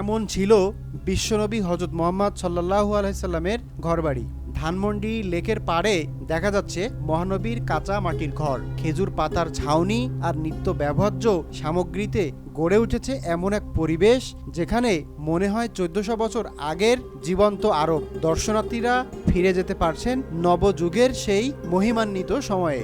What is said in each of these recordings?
এমন ছিল বিশ্বনবী হজরত মোহাম্মদ সাল্লাহু আলাইসাল্লামের ঘরবাড়ি। ধানমন্ডি লেকের পাড়ে দেখা যাচ্ছে মহানবীর কাঁচা মাটির ঘর। খেজুর পাতার ছাউনি আর নিত্য ব্যবহার্য সামগ্রীতে গড়ে উঠেছে এমন এক পরিবেশ যেখানে মনে হয় চোদ্দশো বছর আগের জীবন্ত আরব। দর্শনার্থীরা ফিরে যেতে পারছেন নবযুগের সেই মহিমান্বিত সময়ে।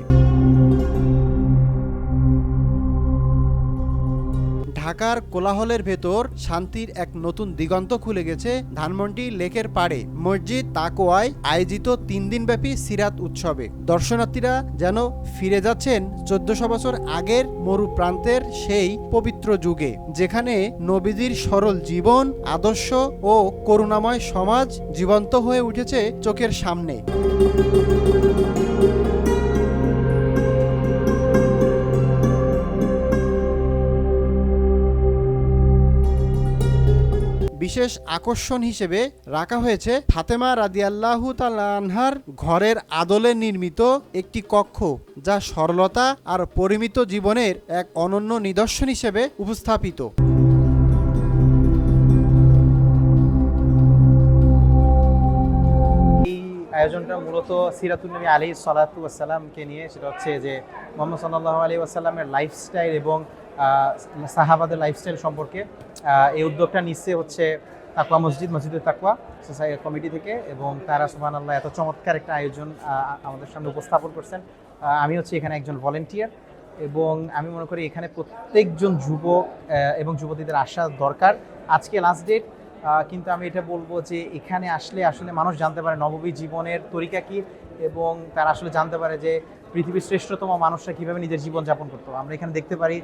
ঢাকার কোলাহলের ভেতর শান্তির এক নতুন দিগন্ত খুলে গেছে ধানমন্ডি লেকের পাড়ে। মসজিদ তাকোয়ায় আয়োজিত তিন দিনব্যাপী সিরাত উৎসবে। দর্শনার্থীরা যেন ফিরে যাচ্ছেন চোদ্দশো বছর আগের মরু প্রান্তের সেই পবিত্র যুগে, যেখানে নবীজির সরল জীবন, আদর্শ ও করুণাময় সমাজ জীবন্ত হয়ে উঠেছে চোখের সামনে। বিশেষ আকর্ষণ হিসেবে রাখা হয়েছে ফাতেমা রাদিয়াল্লাহু আনহার ঘরের আদলে নির্মিত একটি কক্ষ, যা সরলতা আর পরিমিত জীবনের এক অনন্য নিদর্শন হিসেবে উপস্থাপিত। আয়োজনটা মূলত সিরাতুল নবী আলী সালাতু আসসালামকে নিয়ে, সেটা হচ্ছে যে মোহাম্মদ সাল্লাহ আলী আসাল্লামের লাইফস্টাইল এবং সাহাবাদের লাইফস্টাইল সম্পর্কে এই উদ্যোগটা নিচ্ছে হচ্ছে তাকওয়া মসজিদ মসজিদুল তাকওয়া সোসাইটি কমিটি থেকে এবং তারা সুবহান আল্লাহ এত চমৎকার একটা আয়োজন আমাদের সামনে উপস্থাপন করছেন। আমি হচ্ছে এখানে একজন ভলেন্টিয়ার এবং আমি মনে করি এখানে প্রত্যেকজন যুবক এবং যুবতীদের আসা দরকার। আজকে লাস্ট ডেট কিন্তু আমি এটা বলব যে এখানে আসলে আসলে মানুষ জানতে পারে নববী জীবনের তরিকা কি এবং তারা আসলে জানতে পারে যে পৃথিবীর শ্রেষ্ঠতম মানুষরা কীভাবে নিজের জীবন যাপন করতো আমরা এখানে দেখতে পারি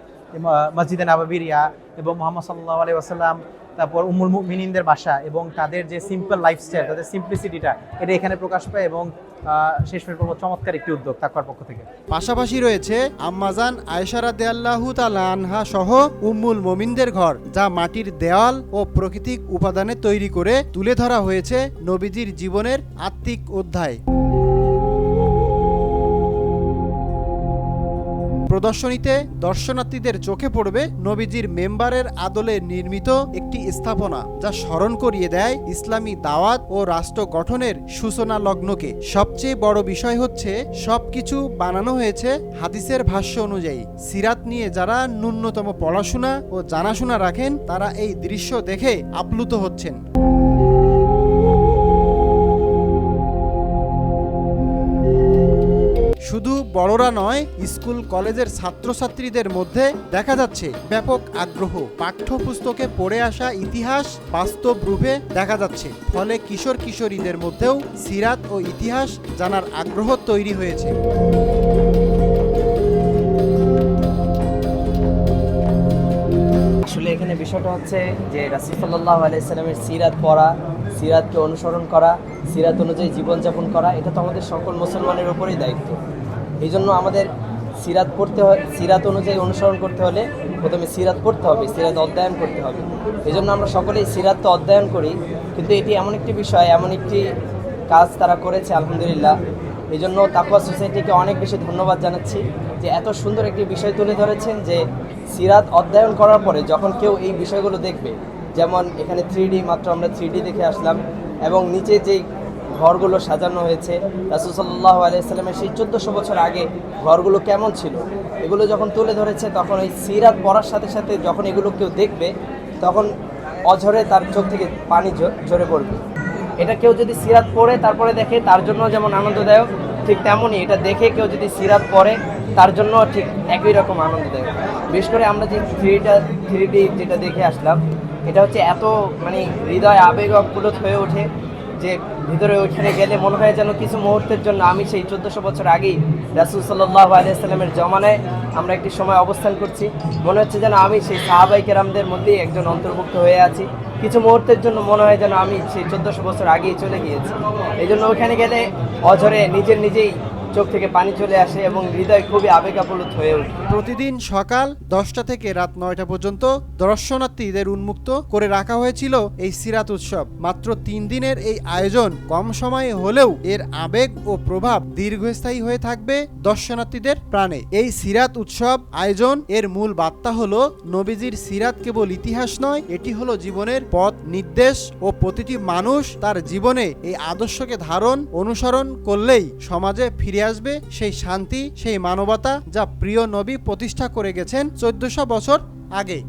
মসজিদে নাবাবির ইয়া এবং মোহাম্মদ সাল্লাহ আলি আসাল্লাম তারপর উমুল মিনিনদের বাসা এবং তাদের যে সিম্পল লাইফস্টাইল তাদের সিম্পলিসিটিটা এটা এখানে প্রকাশ পায় এবং শেষ পর্যন্ত চমৎকার একটি উদ্যোগ তাকওয়ার পক্ষ থেকে। পাশাপাশি রয়েছে আম্মাজান আয়েশারা দেয়াল্লাহু আনহা সহ উম্মুল মোমিনদের ঘর, যা মাটির দেওয়াল ও প্রাকৃতিক উপাদানে তৈরি করে তুলে ধরা হয়েছে নবীজির জীবনের আত্মিক অধ্যায়। প্রদর্শনীতে দর্শনার্থীদের চোখে পড়বে নবীজির মেম্বারের আদলে নির্মিত একটি স্থাপনা, যা স্মরণ করিয়ে দেয় ইসলামী দাওয়াত ও রাষ্ট্র গঠনের সূচনা লগ্নকে সবচেয়ে বড় বিষয় হচ্ছে, সবকিছু বানানো হয়েছে হাদিসের ভাষ্য অনুযায়ী। সিরাত নিয়ে যারা ন্যূনতম পড়াশোনা ও জানাশোনা রাখেন, তারা এই দৃশ্য দেখে আপ্লুত হচ্ছেন। শুধু বড়রা নয়, স্কুল, কলেজের ছাত্রছাত্রীদের মধ্যে দেখা যাচ্ছে ব্যাপক আগ্রহ। পাঠ্যপুস্তকে পড়ে আসা ইতিহাস বাস্তব রূপে দেখা যাচ্ছে। ফলে কিশোর কিশোরীদের মধ্যেও সিরাত ও ইতিহাস জানার আগ্রহ তৈরি হয়েছে। আসলে এখানে বিষয়টা হচ্ছে যে রাসুল সাল্লাহ আলাইসাল্লামের সিরাত পড়া, সিরাতকে অনুসরণ করা, সিরাত অনুযায়ী জীবনযাপন করা, এটা তো আমাদের সকল মুসলমানের উপরেই দায়িত্ব। এই জন্য আমাদের সিরাত পড়তে হয়, সিরাত অনুযায়ী অনুসরণ করতে হলে প্রথমে সিরাত পড়তে হবে, সিরাত অধ্যয়ন করতে হবে। এই জন্য আমরা সকলেই সিরাত তো অধ্যয়ন করি, কিন্তু এটি এমন একটি বিষয়, এমন একটি কাজ তারা করেছে, আলহামদুলিল্লাহ। এই জন্য তাকুয়া সোসাইটিকে অনেক বেশি ধন্যবাদ জানাচ্ছি যে এত সুন্দর একটি বিষয় তুলে ধরেছেন যে সিরাত অধ্যয়ন করার পরে যখন কেউ এই বিষয়গুলো দেখবে, যেমন এখানে থ্রি মাত্র আমরা থ্রি দেখে আসলাম, এবং নিচে যেই ঘরগুলো সাজানো হয়েছে। রাসুল সাল্লাহ আলাইসাল্লামের সেই চোদ্দোশো বছর আগে ঘরগুলো কেমন ছিল? এগুলো যখন তুলে ধরেছে, তখন ওই সিরাত পড়ার সাথে সাথে যখন এগুলো কেউ দেখবে, তখন অঝরে তার চোখ থেকে পানি ঝরে পড়বে। এটা কেউ যদি সিরাত পড়ে, তারপরে দেখে, তার জন্য যেমন আনন্দদায়ক, ঠিক তেমনই এটা দেখে কেউ যদি সিরাত পড়ে, তার জন্য ঠিক একই রকম আনন্দদায়ক। বিশেষ করে আমরা যে থ্রিটা থ্রি যেটা দেখে আসলাম, এটা হচ্ছে এত মানে হৃদয় আবেগ আপ্লুত হয়ে ওঠে যে ভিতরে ওইখানে গেলে মনে হয় যেন কিছু মুহূর্তের জন্য আমি সেই চোদ্দোশো বছর আগেই রাসুল সাল্লাহ আলিয়াল্লামের জমানায় আমরা একটি সময় অবস্থান করছি। মনে হচ্ছে যেন আমি সেই সাহাবাই কেরামদের মধ্যেই একজন অন্তর্ভুক্ত হয়ে আছি। কিছু মুহূর্তের জন্য মনে হয় যেন আমি সেই চোদ্দোশো বছর আগেই চলে গিয়েছি। এই জন্য ওইখানে গেলে অঝরে নিজের নিজেই চোখ থেকে পানি চলে আসে এবং হৃদয় খুবই আবেগ আপ্লুত হয়ে ওঠে। প্রতিদিন সকাল দশটা থেকে রাত নয়টা পর্যন্ত দর্শনার্থীদের উন্মুক্ত করে রাখা হয়েছিল এই সিরাত উৎসব। মাত্র তিন দিনের এই আয়োজন কম সময়ে হলেও এর আবেগ ও প্রভাব দীর্ঘস্থায়ী হয়ে থাকবে দর্শনার্থীদের প্রাণে। এই সিরাত উৎসব আয়োজন এর মূল বার্তা হলো নবীজির সিরাত কেবল ইতিহাস নয়, এটি হলো জীবনের পথ, নির্দেশ ও প্রতিটি মানুষ তার জীবনে এই আদর্শকে ধারণ, অনুসরণ করলেই সমাজে আসবে সেই শান্তি সেই মানবতা যা প্রিয় নবী প্রতিষ্ঠা করে গেছেন চোদ্দশো বছর আগে।